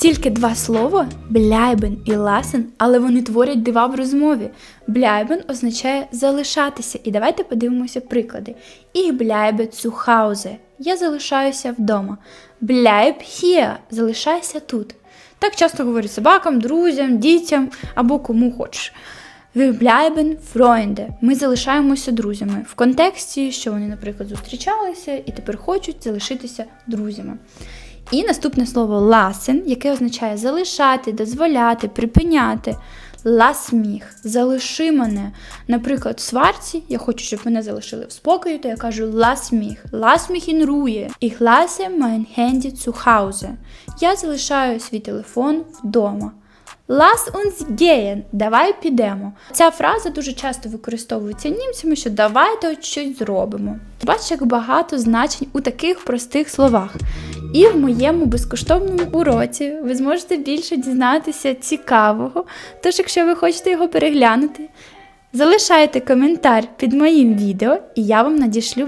Тільки два слова бляйбен і ласен, але вони творять дива в розмові. Бляйбен означає залишатися. І давайте подивимося приклади. Ich bleibe zu Hause. Я залишаюся вдома. Bleib hier. Залишайся тут. Так часто говорять собакам, друзям, дітям або кому хочеш. Wir bleiben Freunde. Ми залишаємося друзями в контексті, що вони, наприклад, зустрічалися і тепер хочуть залишитися друзями. І наступне слово lassen, яке означає залишати, дозволяти, припиняти. Lass mich, залиши мене. Наприклад, в сварці я хочу, щоб мене залишили в спокої, то я кажу mich, lass mich in Ruhe. Ich lasse mein Handy zu Hause. Я залишаю свій телефон вдома. Uns gehen, давай підемо. Ця фраза дуже часто використовується німцями, що давайте от щось зробимо. Бачиш, як багато значень у таких простих словах. І в моєму безкоштовному уроці ви зможете більше дізнатися цікавого. Тож, якщо ви хочете його переглянути, залишайте коментар під моїм відео, і я вам надішлю